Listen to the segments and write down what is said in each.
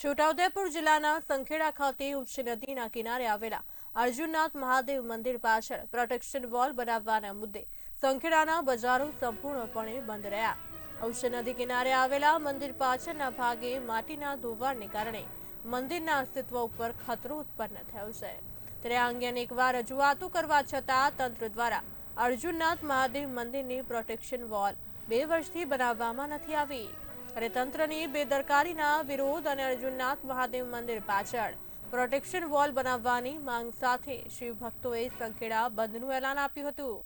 છોટાઉદેપુર જિલ્લાના સંખેડા ખાતે ઉચ્ચ નદીના કિનારે આવેલા અર્જુનનાથ મહાદેવ મંદિર પાછળ પ્રોટેક્શન વોલ બનાવવાના મુદ્દે સંખેડાના બજારો સંપૂર્ણપણે બંધ રહ્યા. ઉચ્ચ નદી કિનારે આવેલા મંદિર પાછળના ભાગે માટીના ધોવાણને કારણે મંદિરના અસ્તિત્વ ઉપર ખતરો ઉત્પન્ન થયો છે. ત્યારે આ અંગે અનેકવાર રજૂઆતો કરવા છતાં તંત્ર દ્વારા અર્જુનનાથ મહાદેવ મંદિરની પ્રોટેક્શન વોલ બે વર્ષથી બનાવવામાં નથી આવી. અને તંત્રની બેદરકારીના વિરોધ અને અર્જુનનાથ મહાદેવ મંદિર પાછળ. પ્રોટેક્શન વોલ બનાવવાની માંગ સાથે શિવ ભક્તોએ સંખેડા બંધનું એલાન આપ્યું હતું.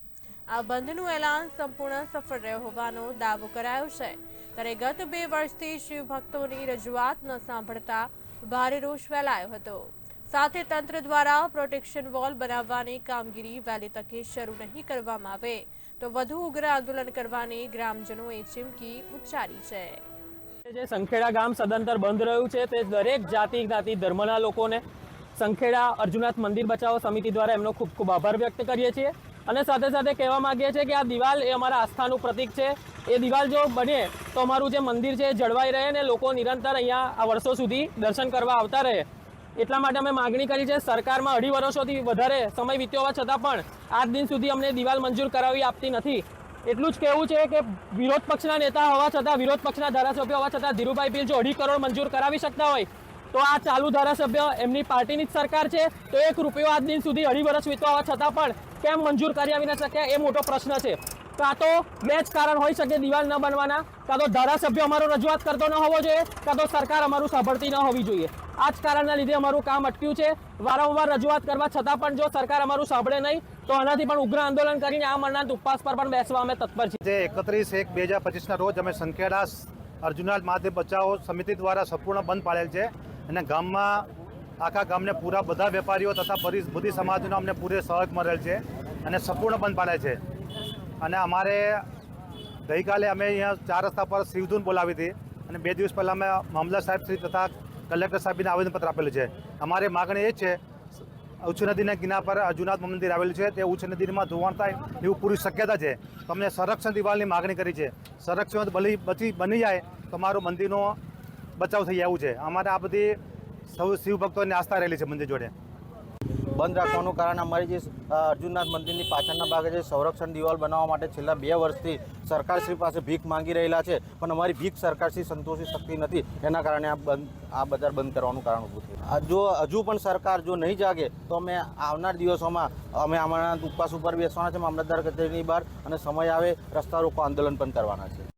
આ બંધનું એલાન સંપૂર્ણ સફળ રહ્યો હોવાનો દાવો કરાયો છે. ત્યારે ગત બે વર્ષથી શિવ ભક્તોની રજૂઆત ન સાંભળતા ભારે રોષ ફેલાયો હતો. સાથે તંત્ર દ્વારા પ્રોટેક્શન વોલ બનાવવાની કામગીરી વહેલી તકે શરૂ નહીં કરવામાં આવે તો વધુ ઉગ્ર આંદોલન કરવાની ગ્રામજનોએ ચીમકી ઉચ્ચારી છે. જે સંખેડા ગામ સદંતર બંધ રહ્યું છે તે દરેક જાતિ જ્ઞાતિ ધર્મના લોકોને સંખેડા અર્જુનાથ મંદિર બચાવો સમિતિ દ્વારા એમનો ખૂબ ખૂબ આભાર વ્યક્ત કરીએ છીએ. અને સાથે સાથે કહેવા માંગીએ છીએ કે આ દિવાલ એ અમારા આસ્થાનું પ્રતીક છે. એ દિવાલ જો બને તો અમારું જે મંદિર છે જળવાઈ રહે ને લોકો નિરંતર અહીંયા આ વર્ષો સુધી દર્શન કરવા આવતા રહે. એટલા માટે અમે માગણી કરી છે સરકારમાં અઢી વર્ષોથી વધારે સમય વીત્યો હોવા છતાં પણ આજ દિન સુધી અમને દિવાલ મંજૂર કરાવી આપતી નથી. એટલું જ કહેવું છે કે વિરોધ પક્ષના નેતા હોવા છતાં, વિરોધ પક્ષના ધારાસભ્ય હોવા છતાં ધીરુભાઈ પીલ જો અઢી કરોડ મંજૂર કરાવી શકતા હોય. તો આ ચાલુ ધારાસભ્ય એમની પાર્ટીની જ સરકાર છે. તો એક રૂપિયો આજ દિન સુધી અઢી વર્ષ વીતવા છતાં પણ કેમ મંજૂર કરી આવી ન શક્યા? એ મોટો પ્રશ્ન છે. કાં તો જ કારણ હોઈ શકે દિવાલ ન બનવાના. કાં તો ધારાસભ્ય અમારો રજૂઆત કરતો ન હોવો જોઈએ, કાં તો સરકાર અમારું સાંભળતી ન હોવી જોઈએ. આ જ કારણના લીધે અમારું કામ અટક્યું છે. વારંવાર રજૂઆત કરવા છતાં પણ જો સરકાર અમારું સાંભળે નહીં, તો આનાથી પણ ઉગ્ર આંદોલન કરીને આ મરણાંત ઉપવાસ પર પણ બેસવા અમે તત્પર છીએ. એકત્રીસ એક બે હજાર પચીસના રોજ અમે સંખેડા અર્જુનાથ મહાદેવ બચાવો સમિતિ દ્વારા સંપૂર્ણ બંધ પાડેલ છે અને ગામમાં, આખા ગામને પૂરા બધા વેપારીઓ તથા બધી સમાજનો અમને પૂરે સહયોગ મળેલ છે અને સંપૂર્ણ બંધ પાડે છે. અને અમારે ગઈકાલે અમે અહીંયા ચાર રસ્તા પર શિવધૂન બોલાવી હતી અને બે દિવસ પહેલાં અમે મામલા સાહેબ શ્રી તથા કલેક્ટર સાહેબને આવેદનપત્ર આપેલું છે. અમારી માગણી એ છે, ઉચ્ચ નદીના કિનાર પર અર્જુનાથ મંદિર આવેલું છે, તે ઉચ્ચ નદીમાં ધોવાણ થાય એવું પૂરી શક્યતા છે. તો અમને સંરક્ષણ દિવાલની માગણી કરી છે. સંરક્ષણ બલી બચી બની જાય તો મારું મંદિરનો બચાવ થઈ જવું છે. અમારે આ બધી સૌ શિવ ભક્તોની આસ્થા રહેલી છે મંદિર જોડે. બંધ રાખવાનું કારણ અમારી જે અર્જુનનાથ મંદિરની પાછળના ભાગે જે સંરક્ષણ દિવાલ બનાવવા માટે છેલ્લા બે વર્ષથી સરકારશ્રી પાસે ભીખ માંગી રહેલા છે, પણ અમારી ભીખ સરકારશ્રી સંતોષી શકતી નથી. એના કારણે આ બંધ, આ બજાર બંધ કરવાનું કારણ ઊભું થયું. જો, હજુ પણ સરકાર જો નહીં જાગે, તો અમે આવનાર દિવસોમાં, અમે અમારા ઉપવાસ ઉપર બેસવાના છે મામલતદાર કચેરીની બહાર, અને સમય આવે, રસ્તા રોકો આંદોલન પણ કરવાના છે.